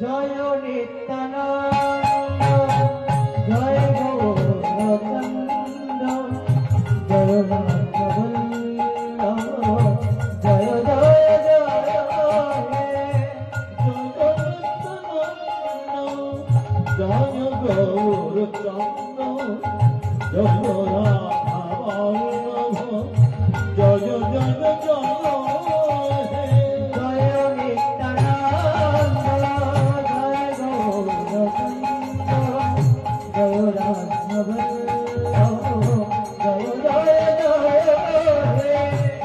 জয় Nityananda জয় গৌরচন্দ জয় জয় জয় জয় হে জয় জয় জয়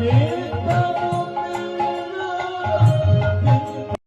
Amém.